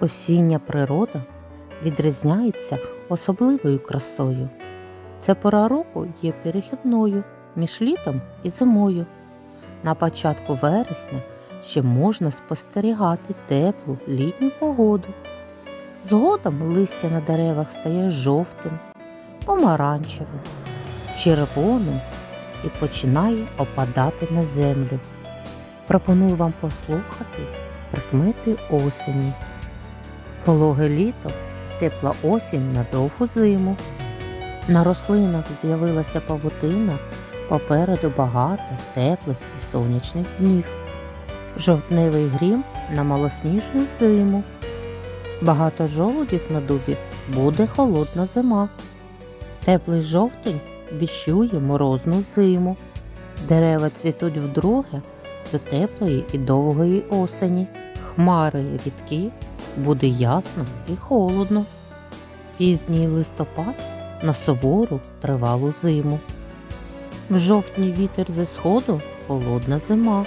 Осіння природа відрізняється особливою красою. Ця пора року є перехідною між літом і зимою. На початку вересня ще можна спостерігати теплу літню погоду. Згодом листя на деревах стає жовтим, помаранчевим, червоним і починає опадати на землю. Пропоную вам послухати прикмети осені. Вологе літо, тепла осінь на довгу зиму. На рослинах з'явилася павутина, попереду багато теплих і сонячних днів. Жовтневий грім на малосніжну зиму. Багато жолудів на дубі буде холодна зима. Теплий жовтень віщує морозну зиму. Дерева цвітуть вдруге до теплої і довгої осені. Хмари рідкі, буде ясно і холодно. Пізній листопад на сувору тривалу зиму. В жовтні вітер зі сходу холодна зима.